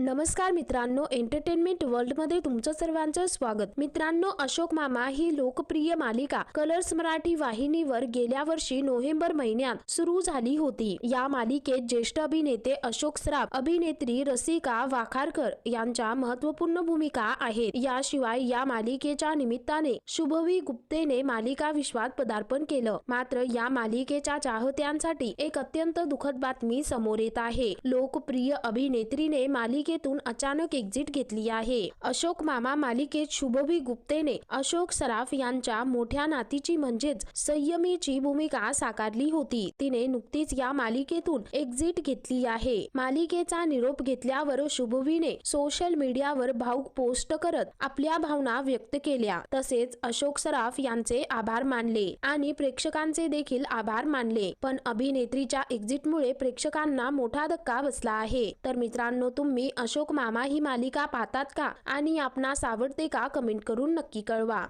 नमस्कार मित्रांनो एंटरटेनमेंट वर्ल्डमध्ये तुमचं सर्वांचं स्वागत. मित्रांनो अशोक मामा ही लोकप्रिय मालिका कलर्स मराठी वाहिनीवर गेल्या वर्षी नोव्हेंबर महिन्यात सुरू झाली होती. या मालिकेत ज्येष्ठ अभिनेते अशोक सराफ अभिनेत्री रसिका वाखारकर यांच्या महत्त्वपूर्ण भूमिका आहेत. याशिवाय या मालिकेच्या निमित्ताने शुभवी गुप्तेने मालिका विश्वात पदार्पण केलं. मात्र या मालिकेच्या चाहत्यांसाठी एक अत्यंत दुःखद बातमी समोर येत आहे. लोकप्रिय अभिनेत्रीने मालिके मालिकेतून अचानक एक्झिट घेतली आहे. अशोक मामा मालिकेत शुभवी गुप्तेने अशोक सराफ यांच्या मोठ्या नातीची म्हणजेच संयमीची भूमिका साकारली होती. तिने नुकतीच या मालिकेतून एक्झिट घेतली आहे. मालिकेचा निरोप घेतल्यावर शुभवीने सोशल मीडियावर भाऊक पोस्ट करत आपल्या भावना व्यक्त केल्या. तसेच अशोक सराफ यांचे आभार मानले आणि प्रेक्षकांचे देखील आभार मानले. पण अभिनेत्रीच्या एक्झिटमुळे प्रेक्षकांना मोठा धक्का बसला आहे. तर मित्रांनो तुम्ही अशोक मामा ही मालिका पाहतात का? आणि आपणास आवडते का? कमेंट करून नक्की कळवा.